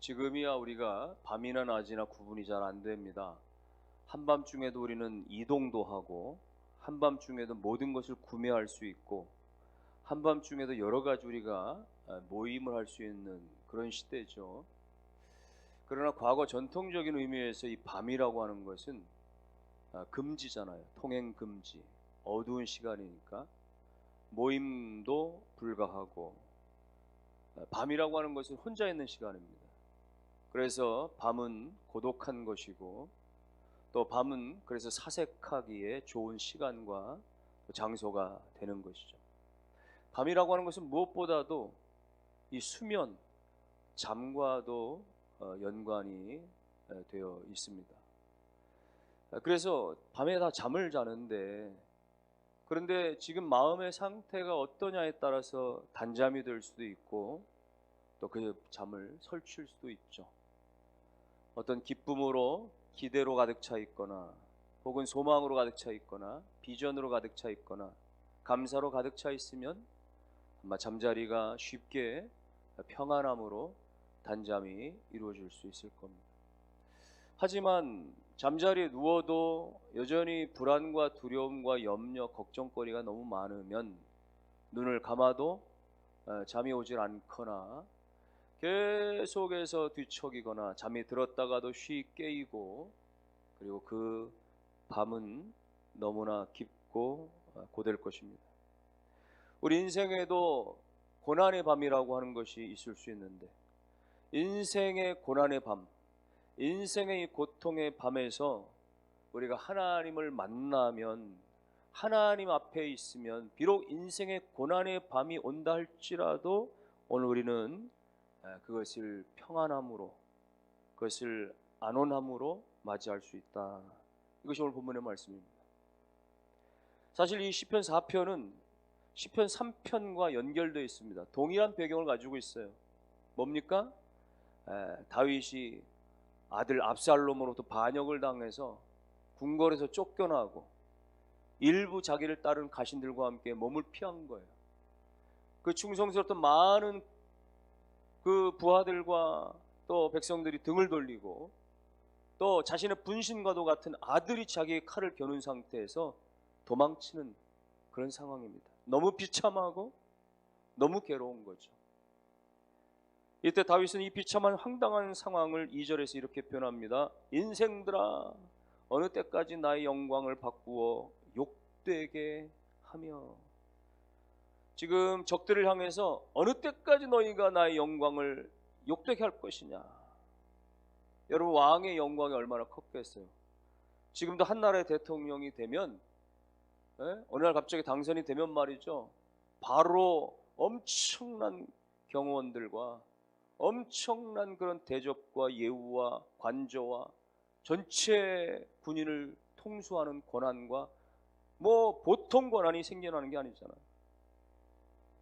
지금이야 우리가 밤이나 낮이나 구분이 잘 안 됩니다. 한밤중에도 우리는 이동도 하고 한밤중에도 모든 것을 구매할 수 있고 한밤중에도 여러 가지 우리가 아, 모임을 할 수 있는 그런 시대죠. 그러나 과거 전통적인 의미에서 이 밤이라고 하는 것은 아, 금지잖아요. 통행 금지. 어두운 시간이니까 모임도 불가하고 아, 밤이라고 하는 것은 혼자 있는 시간입니다. 그래서 밤은 고독한 것이고 또 밤은 그래서 사색하기에 좋은 시간과 또 장소가 되는 것이죠. 밤이라고 하는 것은 무엇보다도 이 수면, 잠과도 어, 연관이 에, 되어 있습니다. 아, 그래서 밤에 다 잠을 자는데 그런데 지금 마음의 상태가 어떠냐에 따라서 단잠이 될 수도 있고 또 그 잠을 설칠 수도 있죠. 어떤 기쁨으로 기대로 가득 차 있거나 혹은 소망으로 가득 차 있거나 비전으로 가득 차 있거나 감사로 가득 차 있으면 아마 잠자리가 쉽게 평안함으로 단잠이 이루어질 수 있을 겁니다. 하지만 잠자리에 누워도 여전히 불안과 두려움과 염려, 걱정거리가 너무 많으면 눈을 감아도 어, 잠이 오질 않거나 계속해서 뒤척이거나 잠이 들었다가도 쉬 깨이고 그리고 그 밤은 너무나 깊고 어, 고될 것입니다. 우리 인생에도 고난의 밤이라고 하는 것이 있을 수 있는데 인생의 고난의 밤, 인생의 이 고통의 밤에서 우리가 하나님을 만나면 하나님 앞에 있으면 비록 인생의 고난의 밤이 온다 할지라도 오늘 우리는 에, 그것을 평안함으로 그것을 안온함으로 맞이할 수 있다. 이것이 오늘 본문의 말씀입니다. 사실 이 시편 4편은 시편 3편과 연결되어 있습니다. 동일한 배경을 가지고 있어요. 뭡니까? 에, 다윗이 아들 압살롬으로부터 반역을 당해서 궁궐에서 쫓겨나고 일부 자기를 따른 가신들과 함께 몸을 피한 거예요. 그 충성스럽던 많은 그 부하들과 또 백성들이 등을 돌리고 또 자신의 분신과도 같은 아들이 자기의 칼을 겨눈 상태에서 도망치는 그런 상황입니다. 너무 비참하고 너무 괴로운 거죠. 이때 다윗은 이 비참한 황당한 상황을 2절에서 이렇게 표현합니다. 인생들아 어느 때까지 나의 영광을 바꾸어 욕되게 하며 지금 적들을 향해서 어느 때까지 너희가 나의 영광을 욕되게 할 것이냐 여러분 왕의 영광이 얼마나 컸겠어요 지금도 한 나라의 대통령이 되면 예? 어느 날 갑자기 당선이 되면 말이죠 바로 엄청난 경호원들과 엄청난 그런 대접과 예우와 관저와 전체 군인을 통수하는 권한과 뭐 보통 권한이 생겨나는 게 아니잖아요.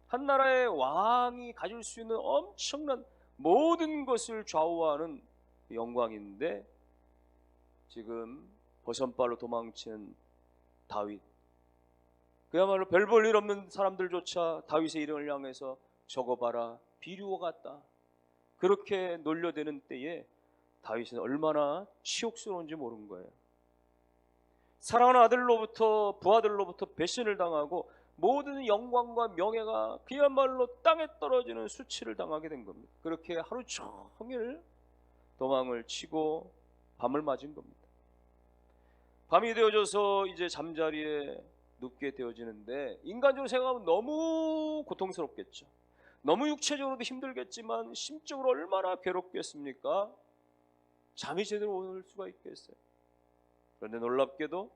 한 나라의 왕이 가질 수 있는 엄청난 모든 것을 좌우하는 영광인데 지금 버선발로 도망치는 다윗 그야말로 별 볼 일 없는 사람들조차 다윗의 이름을 향해서 적어봐라 비류와 같다 그렇게 놀려대는 때에 다윗은 얼마나 치욕스러운지 모르는 거예요. 사랑하는 아들로부터 부하들로부터 배신을 당하고 모든 영광과 명예가 그야말로 땅에 떨어지는 수치를 당하게 된 겁니다. 그렇게 하루 종일 도망을 치고 밤을 맞은 겁니다. 밤이 되어져서 이제 잠자리에 눕게 되어지는데 인간적으로 생각하면 너무 고통스럽겠죠. 너무 육체적으로도 힘들겠지만 심적으로 얼마나 괴롭겠습니까? 잠이 제대로 올 수가 있겠어요. 그런데 놀랍게도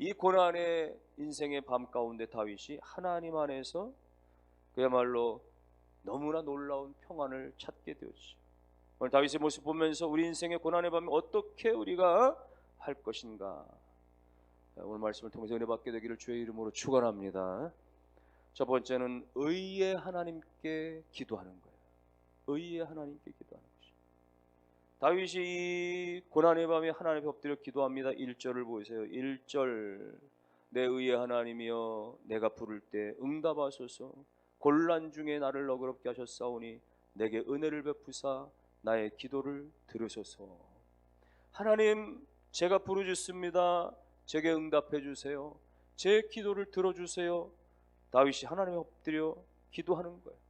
이 고난의 인생의 밤 가운데 다윗이 하나님 안에서 그야말로 너무나 놀라운 평안을 찾게 되었죠. 오늘 다윗의 모습 보면서 우리 인생의 고난의 밤에 어떻게 우리가 할 것인가 오늘 말씀을 통해서 은혜 받게 되기를 주의 이름으로 축원합니다. 첫 번째는 의의 하나님께 기도하는 거예요. 의의 하나님께 기도하는 것이죠. 다윗이 이 고난의 밤에 하나님 엎드려 기도합니다. 1절을 보세요. 1절 내 의의 하나님이여 내가 부를 때 응답하소서 곤란 중에 나를 너그럽게 하셨사오니 내게 은혜를 베푸사 나의 기도를 들으소서. 하나님, 제가 부르짖습니다. 제게 응답해 주세요. 제 기도를 들어주세요. 다윗이 하나님에 엎드려 기도하는 거예요.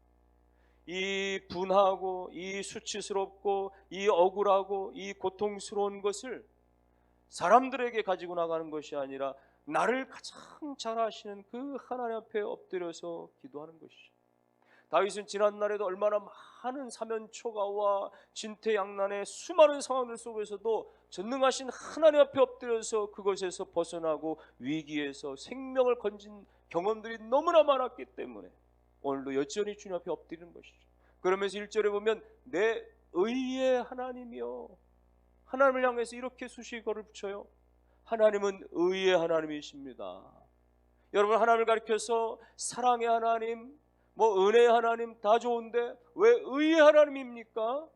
이 분하고 이 수치스럽고 이 억울하고 이 고통스러운 것을 사람들에게 가지고 나가는 것이 아니라 나를 가장 잘 아시는 그 하나님 앞에 엎드려서 기도하는 것이죠. 다윗은 지난 날에도 얼마나 많은 사면초가와 진퇴양난의 수많은 상황들 속에서도 전능하신 하나님 앞에 엎드려서 그것에서 벗어나고 위기에서 생명을 건진 경험들이 너무나 많았기 때문에 오늘도 여전히 주님 앞에 엎드리는 것이죠. 그러면서 1절에 보면 내 의의 하나님이여 하나님을 향해서 이렇게 수식어를 붙여요. 하나님은 의의 하나님이십니다. 여러분 하나님을 가리켜서 사랑의 하나님, 뭐 은혜의 하나님 다 좋은데 왜 의의 하나님입니까?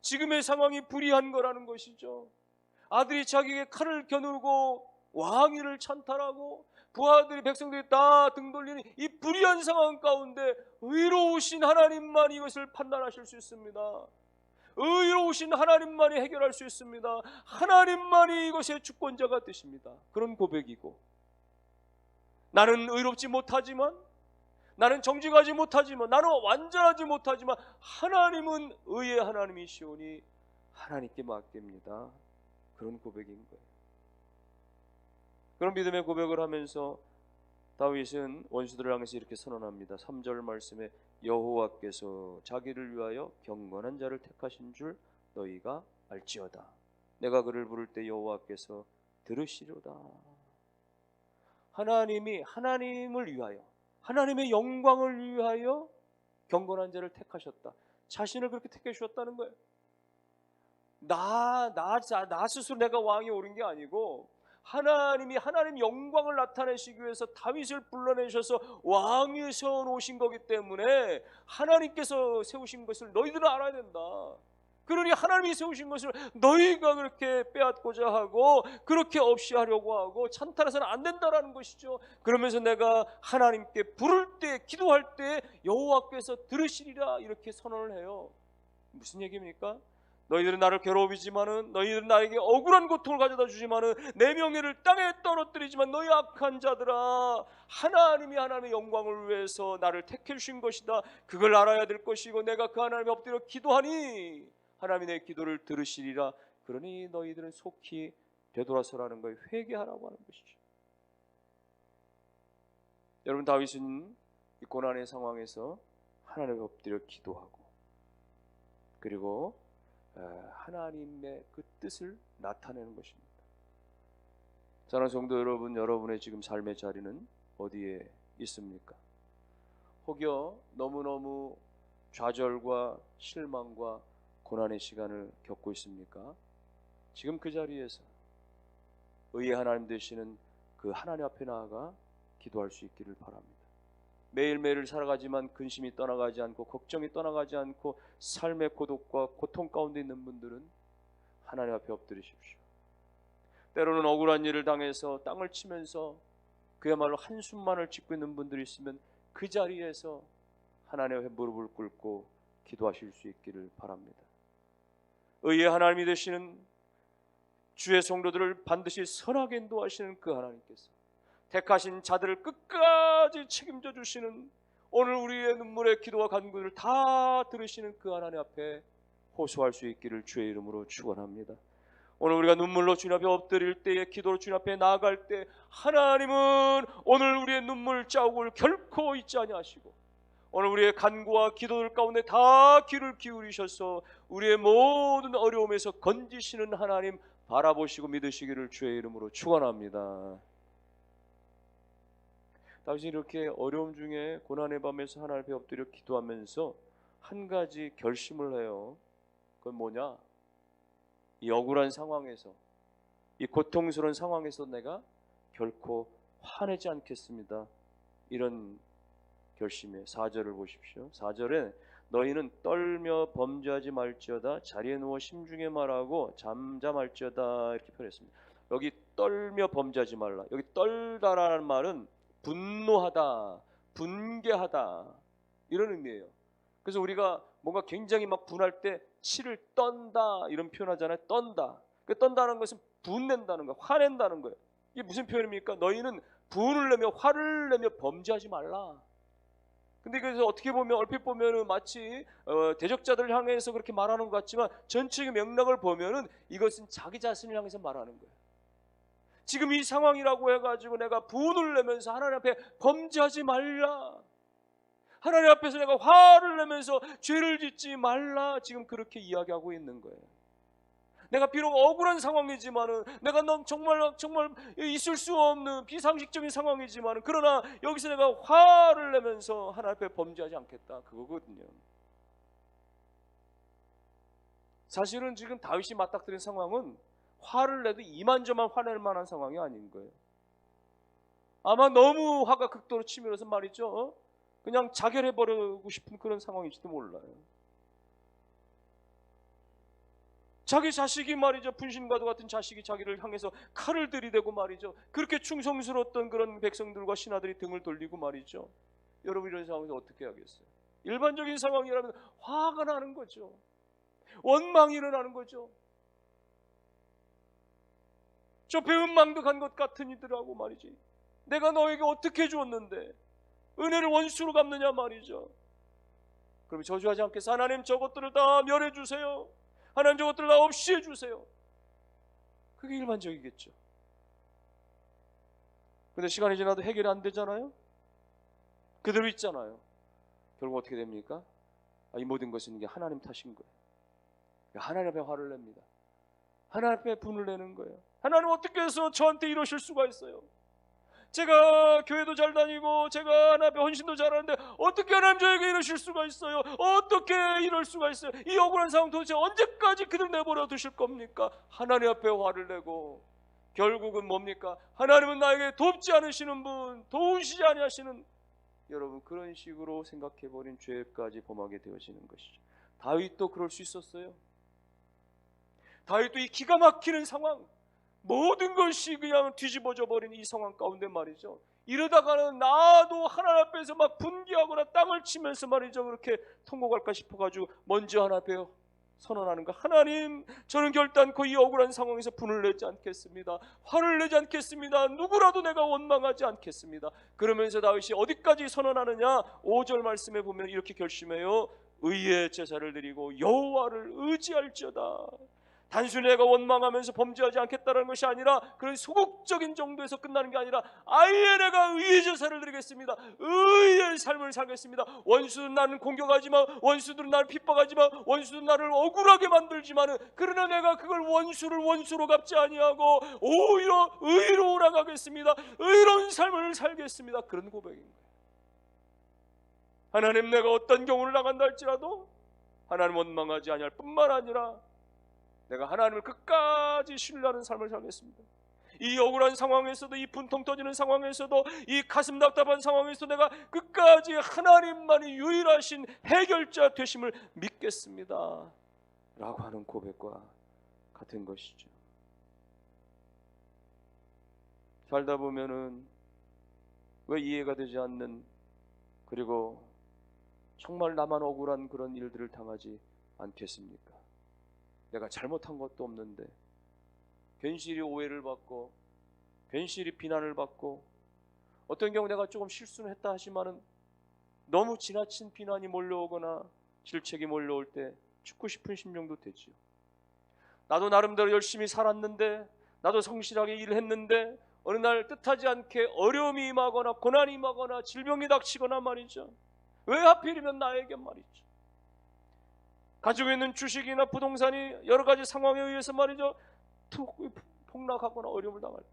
지금의 상황이 불의한 거라는 것이죠. 아들이 자기에게 칼을 겨누고 왕위를 찬탈하고 부하들이 백성들이 다 등 돌리는 이 불의한 상황 가운데 의로우신 하나님만 이것을 판단하실 수 있습니다. 의로우신 하나님만이 해결할 수 있습니다. 하나님만이 이것의 주권자가 되십니다. 그런 고백이고 나는 의롭지 못하지만 나는 정직하지 못하지만 나는 완전하지 못하지만 하나님은 의의 하나님이시오니 하나님께 맡깁니다. 그런 고백인 거예요. 그런 믿음의 고백을 하면서 다윗은 원수들을 향해서 이렇게 선언합니다. 3절 말씀에 여호와께서 자기를 위하여 경건한 자를 택하신 줄 너희가 알지어다. 내가 그를 부를 때 여호와께서 들으시려다. 하나님이 하나님을 위하여 하나님의 영광을 위하여 경건한 자를 택하셨다. 자신을 그렇게 택해 주셨다는 거예요. 나, 나, 나 스스로 내가 왕이 오른 게 아니고 하나님이 하나님 영광을 나타내시기 위해서 다윗을 불러내셔서 왕위 세워 놓으신 거기 때문에 하나님께서 세우신 것을 너희들은 알아야 된다. 그러니 하나님이 세우신 것을 너희가 그렇게 빼앗고자 하고 그렇게 없이 하려고 하고 찬탈해서는 안 된다라는 것이죠. 그러면서 내가 하나님께 부를 때 기도할 때 여호와께서 들으시리라 이렇게 선언을 해요. 무슨 얘기입니까? 너희들은 나를 괴롭히지만은 너희들은 나에게 억울한 고통을 가져다 주지만은 내 명예를 땅에 떨어뜨리지만 너희 악한 자들아 하나님이 하나님의 영광을 위해서 나를 택해 주신 것이다. 그걸 알아야 될 것이고 내가 그 하나님에 엎드려 기도하니 하나님이 내 기도를 들으시리라. 그러니 너희들은 속히 되돌아서라는 거에 회개하라고 하는 것이죠. 여러분 다윗은 이 고난의 상황에서 하나님에 엎드려 기도하고 그리고 하나님의 그 뜻을 나타내는 것입니다. 사랑하는 성도 여러분, 여러분의 지금 삶의 자리는 어디에 있습니까? 혹여 너무너무 좌절과 실망과 고난의 시간을 겪고 있습니까? 지금 그 자리에서 의의 하나님 되시는 그 하나님 앞에 나아가 기도할 수 있기를 바랍니다. 매일매일 살아가지만 근심이 떠나가지 않고 걱정이 떠나가지 않고 삶의 고독과 고통 가운데 있는 분들은 하나님 앞에 엎드리십시오. 때로는 억울한 일을 당해서 땅을 치면서 그야말로 한숨만을 짓고 있는 분들이 있으면 그 자리에서 하나님 앞에 무릎을 꿇고 기도하실 수 있기를 바랍니다. 의의 하나님이 되시는 주의 성도들을 반드시 선하게 인도하시는 그 하나님께서 택하신 자들을 끝까지 책임져 주시는 오늘 우리의 눈물의 기도와 간구를 다 들으시는 그 하나님 앞에 호소할 수 있기를 주의 이름으로 축원합니다. 오늘 우리가 눈물로 주님 앞에 엎드릴 때에 기도로 주님 앞에 나아갈 때 하나님은 오늘 우리의 눈물 자국을 결코 잊지 아니하시고 오늘 우리의 간구와 기도들 가운데 다 귀를 기울이셔서 우리의 모든 어려움에서 건지시는 하나님 바라보시고 믿으시기를 주의 이름으로 축원합니다. 다윗이 이렇게 어려움 중에 고난의 밤에서 하나님 앞에 엎드려 기도하면서 한 가지 결심을 해요. 그건 뭐냐? 이 억울한 상황에서 이 고통스러운 상황에서 내가 결코 화내지 않겠습니다. 이런 결심에 4절을 보십시오. 4절에 너희는 떨며 범죄하지 말지어다 자리에 누워 심중에 말하고 잠잠할지어다 이렇게 표현했습니다. 여기 떨며 범죄하지 말라. 여기 떨다라는 말은 분노하다, 분개하다 이런 의미예요. 그래서 우리가 뭔가 굉장히 막 분할 때 치를 떤다 이런 표현하잖아요. 떤다. 그 떤다는 것은 분낸다는 거, 화낸다는 거예요. 이게 무슨 표현입니까? 너희는 분을 내며 화를 내며 범죄하지 말라. 근데 그래서 어떻게 보면 얼핏 보면은 마치 어, 대적자들을 향해서 그렇게 말하는 것 같지만 전체의 맥락을 보면은 이것은 자기 자신을 향해서 말하는 거예요. 지금 이 상황이라고 해가지고 내가 분을 내면서 하나님 앞에 범죄하지 말라. 하나님 앞에서 내가 화를 내면서 죄를 짓지 말라. 지금 그렇게 이야기하고 있는 거예요. 내가 비록 억울한 상황이지만은 내가 넌 정말 정말 있을 수 없는 비상식적인 상황이지만은 그러나 여기서 내가 화를 내면서 하나님 앞에 범죄하지 않겠다 그거거든요. 사실은 지금 다윗이 맞닥뜨린 상황은 화를 내도 이만저만 화낼 만한 상황이 아닌 거예요. 아마 너무 화가 극도로 치밀어서 말이죠. 어? 그냥 자결해 버리고 싶은 그런 상황일지도 몰라요. 자기 자식이 말이죠. 분신과도 같은 자식이 자기를 향해서 칼을 들이대고 말이죠. 그렇게 충성스러웠던 그런 백성들과 신하들이 등을 돌리고 말이죠. 여러분 이런 상황에서 어떻게 하겠어요? 일반적인 상황이라면 화가 나는 거죠. 원망이 일어나는 거죠. 저 배은망덕 한 것 같은 이들하고 말이지. 내가 너에게 어떻게 주었는데 은혜를 원수로 갚느냐 말이죠. 그럼 저주하지 않겠어? 하나님 저것들을 다 멸해 주세요. 하나님 저것들을 다 없이 해 주세요. 그게 일반적이겠죠. 근데 시간이 지나도 해결이 안 되잖아요. 그대로 있잖아요. 결국 어떻게 됩니까? 아, 이 모든 것은 이게 하나님 탓인 거예요. 하나님 앞에 화를 냅니다. 하나님 앞에 분을 내는 거예요. 하나님 어떻게 해서 저한테 이러실 수가 있어요? 제가 교회도 잘 다니고 제가 하나님 앞에 헌신도 잘하는데 어떻게 하나님 저에게 이러실 수가 있어요? 어떻게 이럴 수가 있어요? 이 억울한 상황 도대체 언제까지 그들 내버려 두실 겁니까? 하나님 앞에 화를 내고 결국은 뭡니까? 하나님은 나에게 돕지 않으시는 분, 도우시지 아니하시는 여러분 그런 식으로 생각해 버린 죄까지 범하게 되어지는 것이죠. 다윗도 그럴 수 있었어요. 다윗도 이 기가 막히는 상황, 모든 것이 그냥 뒤집어져 버린 이 상황 가운데 말이죠. 이러다가는 나도 하나님 앞에서 막 분개하거나 땅을 치면서 말이죠. 그렇게 통곡할까 싶어가지고 먼저 하나 앞에 선언하는 거. 하나님, 저는 결단코 이 억울한 상황에서 분을 내지 않겠습니다. 화를 내지 않겠습니다. 누구라도 내가 원망하지 않겠습니다. 그러면서 다윗이 어디까지 선언하느냐? 5절 말씀에 보면 이렇게 결심해요. 의의 제사를 드리고 여호와를 의지할지어다. 단순히 내가 원망하면서 범죄하지 않겠다는 것이 아니라 그런 소극적인 정도에서 끝나는 게 아니라 아예 내가 의의 제사를 드리겠습니다. 의의 삶을 살겠습니다. 원수는 나를 공격하지만 원수들은 나를 핍박하지만 원수들은 나를 억울하게 만들지만은 그러나 내가 그걸 원수를 원수로 갚지 아니하고 오히려 의로 오라가겠습니다. 의로운 삶을 살겠습니다. 그런 고백인 거예요. 하나님 내가 어떤 경우를 나간다 할지라도 하나님 원망하지 아니할 뿐만 아니라 내가 하나님을 끝까지 신뢰하는 삶을 살겠습니다. 이 억울한 상황에서도 이 분통 터지는 상황에서도 이 가슴 답답한 상황에서 내가 끝까지 하나님만이 유일하신 해결자 되심을 믿겠습니다. 라고 하는 고백과 같은 것이죠. 살다 보면은 왜 이해가 되지 않는 그리고 정말 나만 억울한 그런 일들을 당하지 않겠습니까? 내가 잘못한 것도 없는데 괜시리 오해를 받고 괜시리 비난을 받고 어떤 경우 내가 조금 실수는 했다 하지만은 너무 지나친 비난이 몰려오거나 질책이 몰려올 때 죽고 싶은 심정도 되지요. 나도 나름대로 열심히 살았는데 나도 성실하게 일을 했는데 어느 날 뜻하지 않게 어려움이 임하거나 고난이 임하거나 질병이 닥치거나 말이죠. 왜 하필이면 나에게 말이죠. 가지고 있는 주식이나 부동산이 여러 가지 상황에 의해서 말이죠. 폭락하거나 어려움을 당할 때.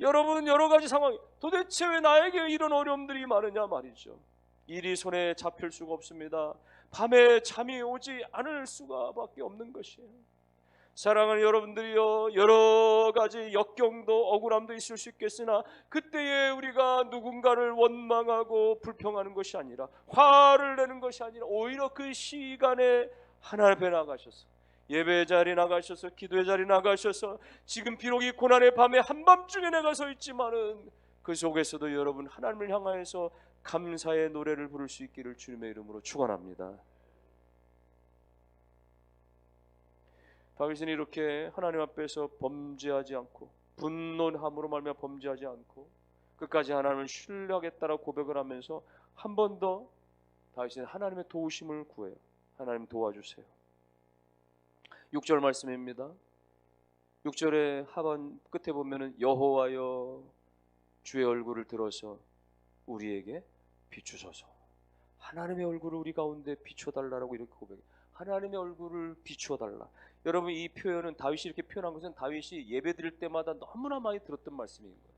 여러분은 여러 가지 상황, 도대체 왜 나에게 이런 어려움들이 많으냐 말이죠. 일이 손에 잡힐 수가 없습니다. 밤에 잠이 오지 않을 수가 밖에 없는 것이에요. 사랑하는 여러분들이요, 여러 가지 역경도 억울함도 있을 수 있겠으나 그때에 우리가 누군가를 원망하고 불평하는 것이 아니라 화를 내는 것이 아니라 오히려 그 시간에 하나님 앞에 나가셔서 예배 자리 나가셔서 기도의 자리 나가셔서 지금 비록 이 고난의 밤에 한밤중에 내가 서 있지만은 그 속에서도 여러분 하나님을 향하여서 감사의 노래를 부를 수 있기를 주님의 이름으로 축원합니다. 다윗은 이렇게 하나님 앞에서 범죄하지 않고 분노함으로 말미암아 범죄하지 않고 끝까지 하나님을 신뢰하겠다라고 고백을 하면서 한 번 더 다윗은 하나님의 도우심을 구해요. 하나님 도와주세요. 6절 말씀입니다. 6절의 하반 끝에 보면은 여호와여 주의 얼굴을 들어서 우리에게 비추소서. 하나님의 얼굴을 우리 가운데 비춰 달라고 이렇게 고백해. 하나님의 얼굴을 비추어 달라. 여러분 이 표현은 다윗이 이렇게 표현한 것은 다윗이 예배드릴 때마다 너무나 많이 들었던 말씀인 거예요.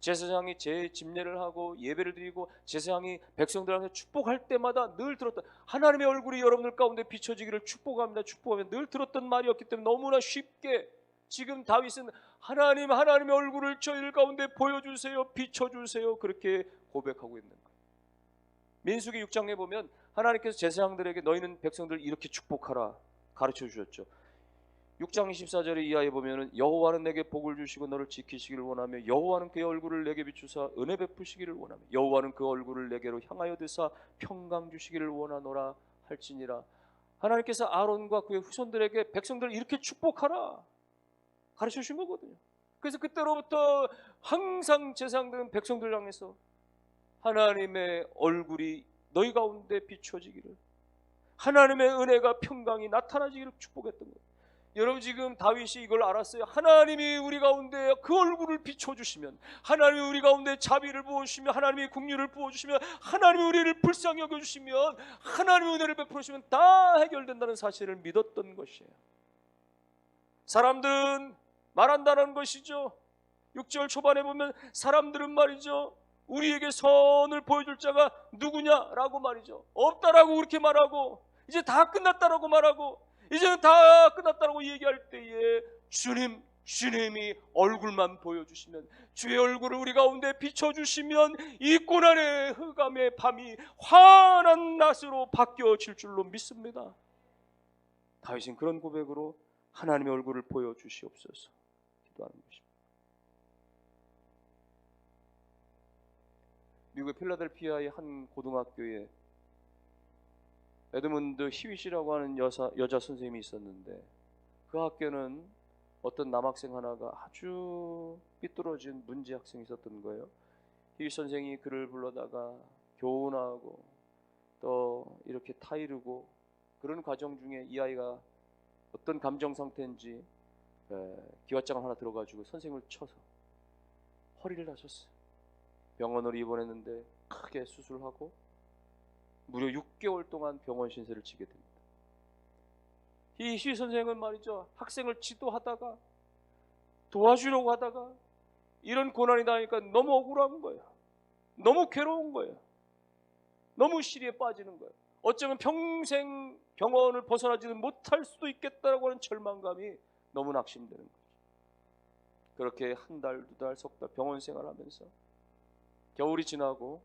제사장이 제 집례를 하고 예배를 드리고 제사장이 백성들한테 축복할 때마다 늘 들었던 하나님의 얼굴이 여러분들 가운데 비춰지기를 축복합니다. 축복하면 늘 들었던 말이었기 때문에 너무나 쉽게 지금 다윗은 하나님 하나님의 얼굴을 저희들 가운데 보여주세요 비춰주세요 그렇게 고백하고 있는 거예요. 민수기 6장에 보면 하나님께서 제사장들에게 너희는 백성들 이렇게 축복하라 가르쳐 주셨죠. 6장 24절에 이하에 보면은 여호와는 내게 복을 주시고 너를 지키시기를 원하며 여호와는 그의 얼굴을 내게 비추사 은혜 베푸시기를 원하며 여호와는 그 얼굴을 내게로 향하여 드사 평강 주시기를 원하노라 할지니라 하나님께서 아론과 그의 후손들에게 백성들을 이렇게 축복하라 가르쳐 주신 거거든요. 그래서 그때로부터 항상 제사장들은 백성들 향해서 하나님의 얼굴이 너희 가운데 비춰지기를 하나님의 은혜가 평강이 나타나지기를 축복했던 거예요. 여러분 지금 다윗이 이걸 알았어요. 하나님이 우리 가운데 그 얼굴을 비춰 주시면 하나님이 우리 가운데 자비를 부어 주시면 하나님이 국류를 부어 주시면 하나님이 우리를 불쌍히 여겨 주시면 하나님의 은혜를 베풀어 주시면 다 해결된다는 사실을 믿었던 것이에요. 사람들은 말한다는 것이죠. 6절 초반에 보면 사람들은 말이죠. 우리에게 선을 보여줄 자가 누구냐라고 말이죠. 없다라고 그렇게 말하고 이제 다 끝났다라고 말하고 이제는 다 끝났다라고 얘기할 때에 주님 주님이 얼굴만 보여주시면 주의 얼굴을 우리 가운데 비춰주시면 이 고난의 흑암의 밤이 환한 낮으로 바뀌어질 줄로 믿습니다. 다윗은 그런 고백으로 하나님의 얼굴을 보여주시옵소서 기도하는 것입니다. 미국의 필라델피아의 한 고등학교에 에드문드 히윗이라고 하는 여사, 여자 선생님이 있었는데 그 학교는 어떤 남학생 하나가 아주 삐뚤어진 문제 학생이 있었던 거예요. 히윗 선생이 그를 불러다가 교훈하고 또 이렇게 타이르고 그런 과정 중에 이 아이가 어떤 감정 상태인지 에, 기왓장을 하나 들어가지고 선생을 쳐서 허리를 다쳤어요. 병원으로 입원했는데 크게 수술하고 무려 6개월 동안 병원 신세를 지게 됩니다. 이 시 선생은 말이죠. 학생을 지도하다가 도와주려고 하다가 이런 고난이 나니까 너무 억울한 거예요. 너무 괴로운 거예요. 너무 시리에 빠지는 거예요. 어쩌면 평생 병원을 벗어나지는 못할 수도 있겠다라고 하는 절망감이 너무 낙심되는 거죠. 그렇게 한 달, 두 달, 석 달 병원 생활하면서 겨울이 지나고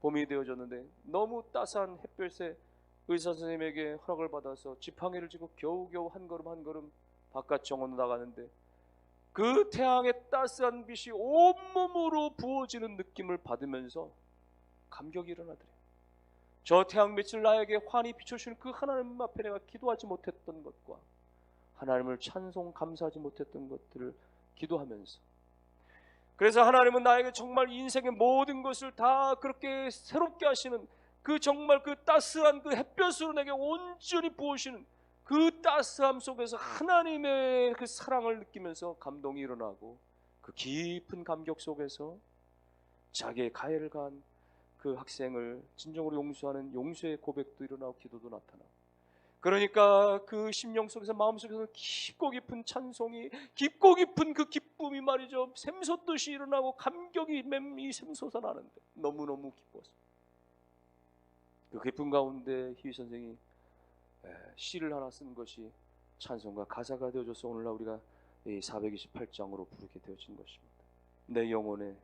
봄이 되어졌는데 너무 따스한 햇볕에 의사 선생님에게 허락을 받아서 지팡이를 쥐고 겨우겨우 한 걸음 한 걸음 바깥 정원으로 나가는데 그 태양의 따스한 빛이 온몸으로 부어지는 느낌을 받으면서 감격이 일어나더래요. 저 태양 빛을 나에게 환히 비춰주시는 그 하나님 앞에 내가 기도하지 못했던 것과 하나님을 찬송 감사하지 못했던 것들을 기도하면서 그래서 하나님은 나에게 정말 인생의 모든 것을 다 그렇게 새롭게 하시는 그 정말 그 따스한 그 햇볕으로 내게 온전히 부으시는 그 따스함 속에서 하나님의 그 사랑을 느끼면서 감동이 일어나고 그 깊은 감격 속에서 자기의 가해를 간 그 학생을 진정으로 용서하는 용서의 고백도 일어나고 기도도 나타나고 그러니까 그 심령 속에서 마음 속에서 깊고 깊은 찬송이 깊고 깊은 그 기쁨이 말이죠 샘솟듯이 일어나고 감격이 맴이 샘솟아 나는데 너무너무 기뻤습니다. 그 깊은 가운데 희희 선생이 시를 하나 쓴 것이 찬송과 가사가 되어져서 오늘날 우리가 428장으로 부르게 되어진 것입니다. 내 영혼에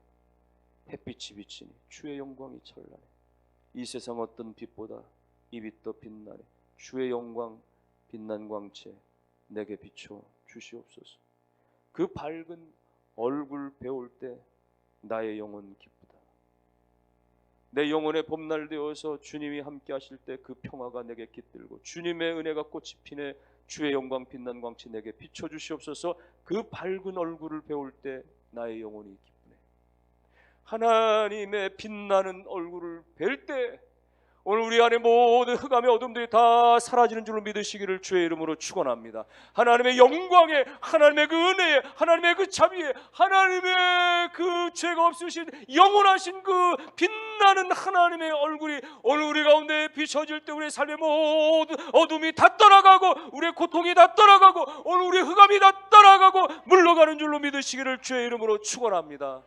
햇빛이 비치니 주의 영광이 찬란해 이 세상 어떤 빛보다 이 빛 더 빛나네 주의 영광 빛난 광채 내게 비춰 주시옵소서. 그 밝은 얼굴 배울 때 나의 영혼 기쁘다. 내 영혼의 봄날 되어서 주님이 함께 하실 때 그 평화가 내게 깃들고 주님의 은혜가 꽃이 피네 주의 영광 빛난 광채 내게 비춰 주시옵소서. 그 밝은 얼굴을 배울 때 나의 영혼이 기쁘네. 하나님의 빛나는 얼굴을 뵐때 오늘 우리 안에 모든 흑암의 어둠들이 다 사라지는 줄로 믿으시기를 주의 이름으로 축원합니다. 하나님의 영광에 하나님의 그 은혜에 하나님의 그 자비에 하나님의 그 죄가 없으신 영원하신 그 빛나는 하나님의 얼굴이 오늘 우리 가운데 비춰질 때 우리의 삶의 모든 어둠이 다 떠나가고 우리의 고통이 다 떠나가고 오늘 우리의 흑암이 다 떠나가고 물러가는 줄로 믿으시기를 주의 이름으로 축원합니다.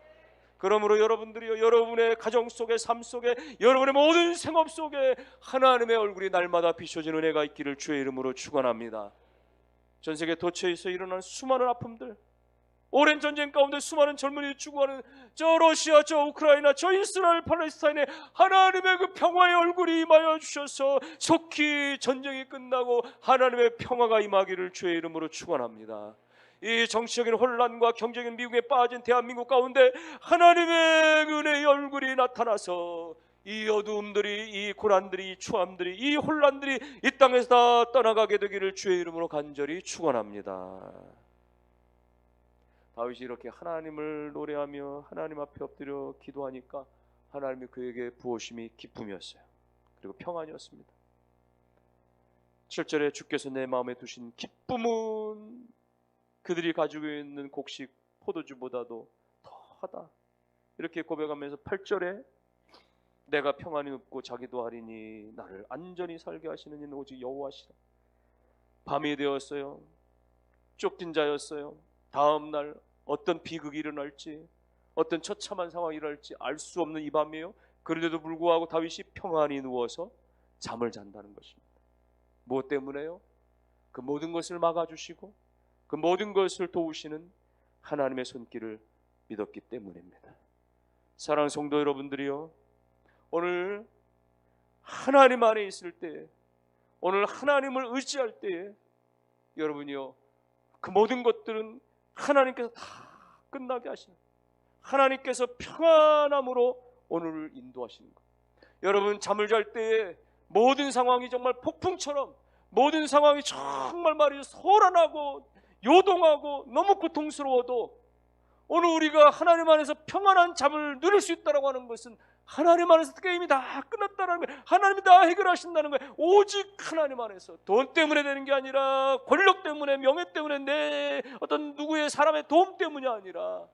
그러므로 여러분들이요 여러분의 가정 속에 삶 속에 여러분의 모든 생업 속에 하나님의 얼굴이 날마다 비춰지는 은혜가 있기를 주의 이름으로 축원합니다. 전 세계 도처에서 일어난 수많은 아픔들 오랜 전쟁 가운데 수많은 젊은이들이 죽어가는 저 러시아, 저 우크라이나, 저 이스라엘, 팔레스타인에 하나님의 그 평화의 얼굴이 임하여 주셔서 속히 전쟁이 끝나고 하나님의 평화가 임하기를 주의 이름으로 축원합니다. 이 정치적인 혼란과 경제적인 미국에 빠진 대한민국 가운데 하나님의 그 은혜의 얼굴이 나타나서 이 어두움들이 이 고난들이 이 추함들이 이 혼란들이 이 땅에서 다 떠나가게 되기를 주의 이름으로 간절히 축원합니다. 다윗이 이렇게 하나님을 노래하며 하나님 앞에 엎드려 기도하니까 하나님이 그에게 부어심이 기쁨이었어요. 그리고 평안이었습니다. 7절에 주께서 내 마음에 두신 기쁨은 그들이 가지고 있는 곡식 포도주보다도 더하다. 이렇게 고백하면서 8절에 내가 평안히 눕고 자기도 하리니 나를 안전히 살게 하시는 이는 오직 여호와시라. 밤이 되었어요. 쫓긴 자였어요. 다음 날 어떤 비극이 일어날지 어떤 처참한 상황이 일어날지 알 수 없는 이 밤이에요. 그런데도 불구하고 다윗이 평안히 누워서 잠을 잔다는 것입니다. 무엇 때문에요? 그 모든 것을 막아주시고 그 모든 것을 도우시는 하나님의 손길을 믿었기 때문입니다. 사랑하는 성도 여러분들이요. 오늘 하나님 안에 있을 때 오늘 하나님을 의지할 때에 여러분이요. 그 모든 것들은 하나님께서 다 끝나게 하시는 하나님께서 평안함으로 오늘을 인도하시는 것. 여러분 잠을 잘 때에 모든 상황이 정말 폭풍처럼 모든 상황이 정말 말이죠 소란하고 요동하고 너무 고통스러워도 오늘 우리가 하나님 안에서 평안한 잠을 누릴 수 있다라고 하는 것은 하나님 안에서 게임이 다 끝났다는 거예요. 하나님이 다 해결하신다는 거예요. 오직 하나님 안에서 돈 때문에 되는 게 아니라 권력 때문에 명예 때문에 내 어떤 누구의 사람의 도움 때문이 아니라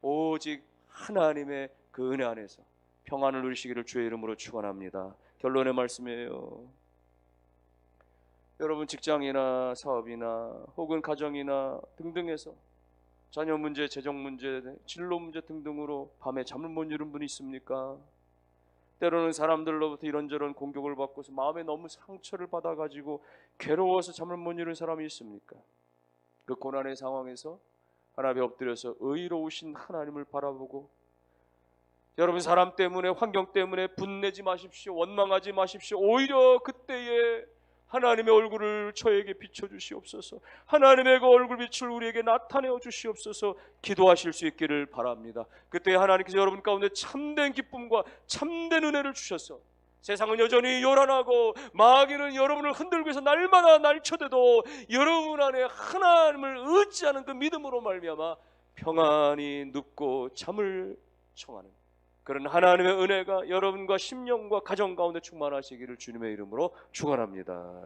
오직 하나님의 그 은혜 안에서 평안을 누리시기를 주의 이름으로 축원합니다. 결론의 말씀이에요. 여러분 직장이나 사업이나 혹은 가정이나 등등에서 자녀 문제, 재정 문제, 진로 문제 등등으로 밤에 잠을 못 이룬 분이 있습니까? 때로는 사람들로부터 이런저런 공격을 받고서 마음에 너무 상처를 받아가지고 괴로워서 잠을 못 이룬 사람이 있습니까? 그 고난의 상황에서 하나님에 엎드려서 의로우신 하나님을 바라보고 여러분 사람 때문에 환경 때문에 분내지 마십시오 원망하지 마십시오 오히려 그때에 하나님의 얼굴을 저에게 비춰주시옵소서. 하나님의 그 얼굴 빛을 우리에게 나타내어 주시옵소서. 기도하실 수 있기를 바랍니다. 그때 하나님께서 여러분 가운데 참된 기쁨과 참된 은혜를 주셔서 세상은 여전히 요란하고 마귀는 여러분을 흔들고 해서 날마다 날쳐대도 여러분 안에 하나님을 의지하는 그 믿음으로 말미암아 평안히 눕고 잠을 청하는 그런 하나님의 은혜가 여러분과 심령과 가정 가운데 충만하시기를 주님의 이름으로 축원합니다.